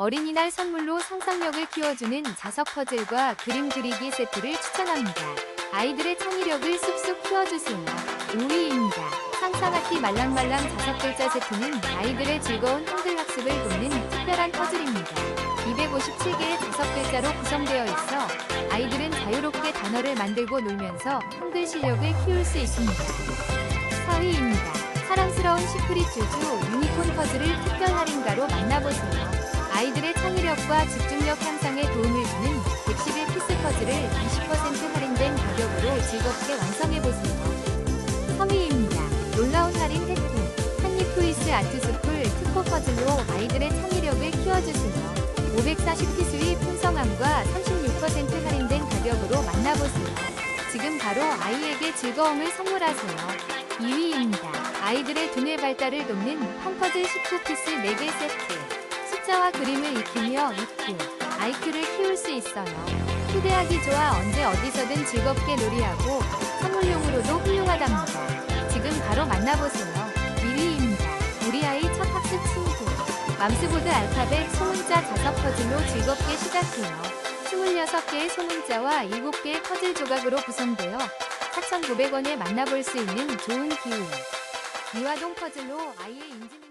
어린이날 선물로 상상력을 키워주는 자석 퍼즐과 그림 그리기 세트를 추천합니다. 아이들의 창의력을 쑥쑥 키워주세요. 5위입니다. 상상하기 말랑말랑 자석 글자 세트는 아이들의 즐거운 한글 학습을 돕는 특별한 퍼즐입니다. 257개의 자석 글자로 구성되어 있어 아이들은 자유롭게 단어를 만들고 놀면서 한글 실력을 키울 수 있습니다. 4위입니다. 사랑스러운 시크릿 주주 유니콘 퍼즐을 특별 할인 창의력과 집중력 향상에 도움을 주는 111 피스 퍼즐을 20% 할인된 가격으로 즐겁게 완성해보세요. 3위입니다. 놀라운 할인 혜택. 한입 트위스 아트스쿨 특허 퍼즐로 아이들의 창의력을 키워주세요. 540피스의 풍성함과 36% 할인된 가격으로 만나보세요. 지금 바로 아이에게 즐거움을 선물하세요. 2위입니다. 아이들의 두뇌 발달을 돕는 펑퍼즐 19피스 4개 세트. 숫자와 그림을 익히며 EQ, IQ를 키울 수 있어요. 휴대하기 좋아 언제 어디서든 즐겁게 놀이하고 선물용으로도 훌륭하답니다. 지금 바로 만나보세요. 1위입니다. 우리 아이 첫 학습 친구. 맘스보드 알파벳 소문자 자석 퍼즐로 즐겁게 시작해요. 26개의 소문자와 7개의 퍼즐 조각으로 구성되어 4,900원에 만나볼 수 있는 좋은 기회. 유아동 퍼즐로 아이의 인지능